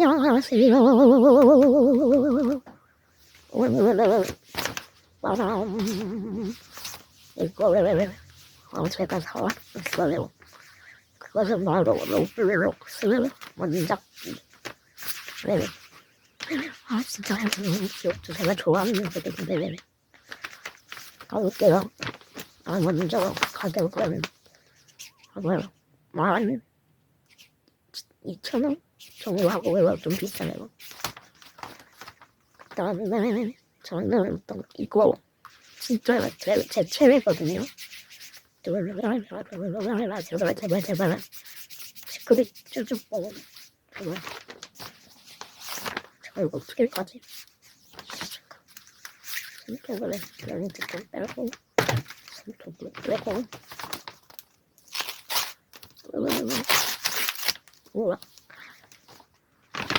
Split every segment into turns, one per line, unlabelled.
안녕하세요. 오늘은 바람 이거를 어제가 사왔어요. 그것은 바로 로블록스 원작기. 네. 아 진짜 너무 귀엽죠. 제가 좋아하는 노래인데 네. 가볼게요. 아 먼저 가격은 뭐요? 만 2,000원 정도 하고요. 좀 비싸네요. 그다음에 저는 또 이거 진짜 제, 제 최애거든요. 제발 제발 제발 제발 시크릿 쭈쭈뽕 제발 제가 이거 어떻게 까지 이렇게 그래 그냥 좀 빼고 손톱도 빼고 우와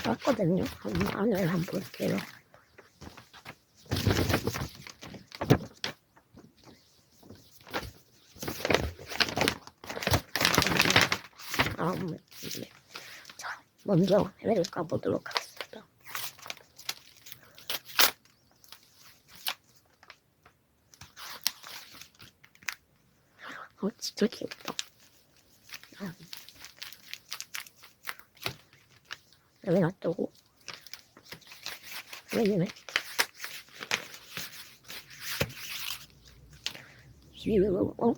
땄거든요 한번 안을 한번 볼게요 아, 네. 자, 먼저 해외를 까보도록 하겠습니다. 어, 진짜 귀엽다. 왜 놔두고? 왜 이래? 이거, 어?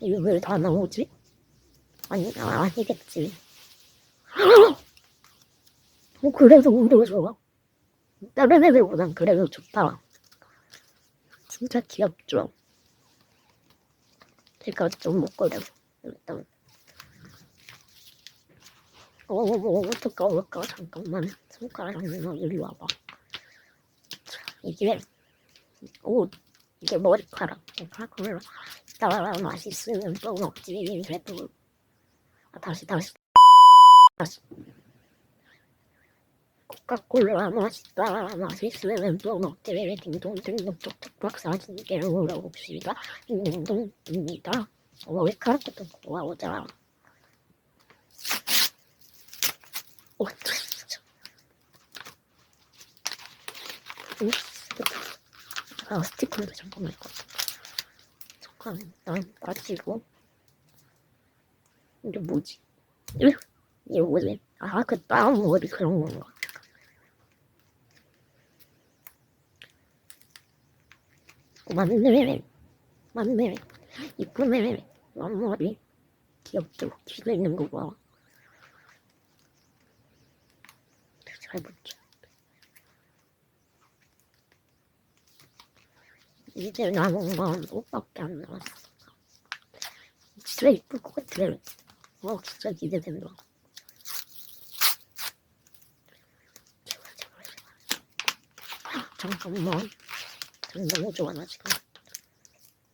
이거 왜다 나오지? 아니, 아, 아니겠지. 어, 그래도 오히려 좋아. 다른 애들보단 그래도 좋다. 진짜 귀엽죠? 제가 좀못 꺼려. 일단. 어, 어, 어떡해, 어떡해. 잠깐만. 손가락이나 이리 와봐. 자, 이게, 오, 이게 머리카락. 머리카락을 따라 맛있으면 또 먹지. 그래도, 아, 다시, 다시. 다시. 코카콜라 맛있다. 맛있으면 또 먹지. 딩동댕동 톡톡 사진게 물어봅시다. 딩동입니다. 머리카락부터 고아오자. 오. 오, 아, 스티커도 잠깐만 이거. 잠깐, 난 빠지고. 이게 뭐지? 이게, 뭐지? 아, 그 다음 머리 그런 건가? 어, 맞네. 맞네. 이쁘네. 앞머리. 귀엽죠? 귀가 있는 거 봐. 잘 보자. 이제 남은 건 옷밖에 안 남았어. 진짜 이쁠 것 같아. 어, 진짜 기대된다. 잠깐만. 전 너무 좋아, 나 지금.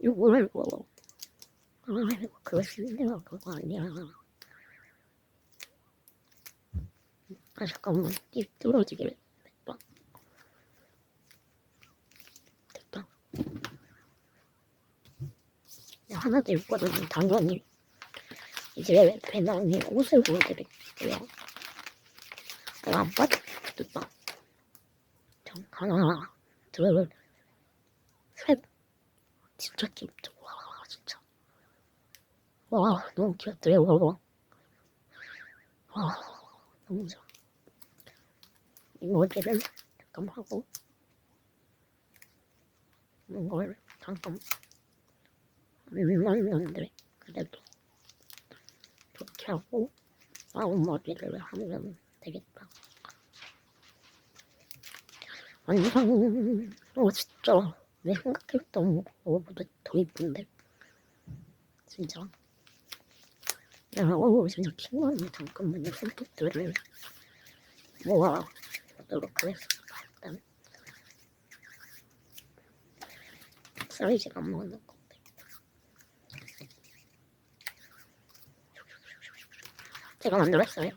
이거를 먹어. 아, 이거 그거 실내가 그거 아니야. 아, 잠깐만. 입 뚫어지게 됐다. 됐다. 네, 하나 더 있거든요. 당연히. 이제 배낭이 옷을 보여드릴게요. 내가 안 빠져. 됐다. 자, 하나, 둘, 셋. 진짜 귀엽죠. 와, 진짜. 와, 너무 귀엽더래요. 와, 와, 너무 좋아. 이모지를 잠깐 하고, 이걸 잠깐, 민망했는데, 그래도, 이렇게 하고, 머리를 하면 되겠다. 완성, 어, 진짜. 내 생각했던 거보다 더 이쁜데 진짜 야, 어, 진짜 킹만 잠깐만요 손톱들을 모아 보도록 하겠습니다 일단 사이즈가 안 맞는 것 같아. 제가 만들었어요.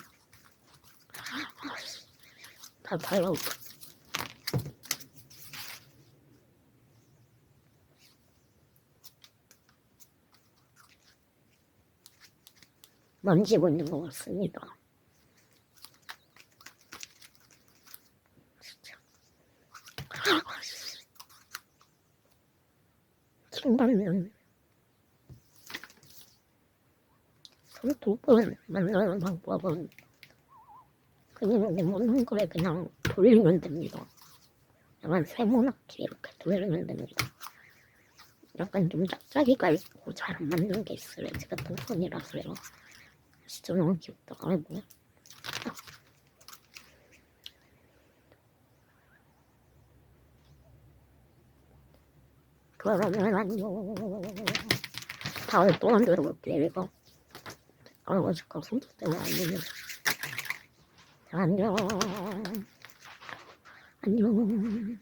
다 발라오고. 만지고 있는 것 같습니다. 만드는 방법은 그냥 내모는 거에 그냥 돌리면 됩니다. 약간 세모나게 이렇게 돌리면 됩니다. 약간 좀 짝짝이가 있고 잘 안 맞는 게 있어요. 제 같은 손이라서요. 진짜 너무 귀엽다. 아이고. 다음에 또 만들어 볼게요, 이거. 아이고, 잠깐 손톱 때문에 안 되네. 안녕. 안녕.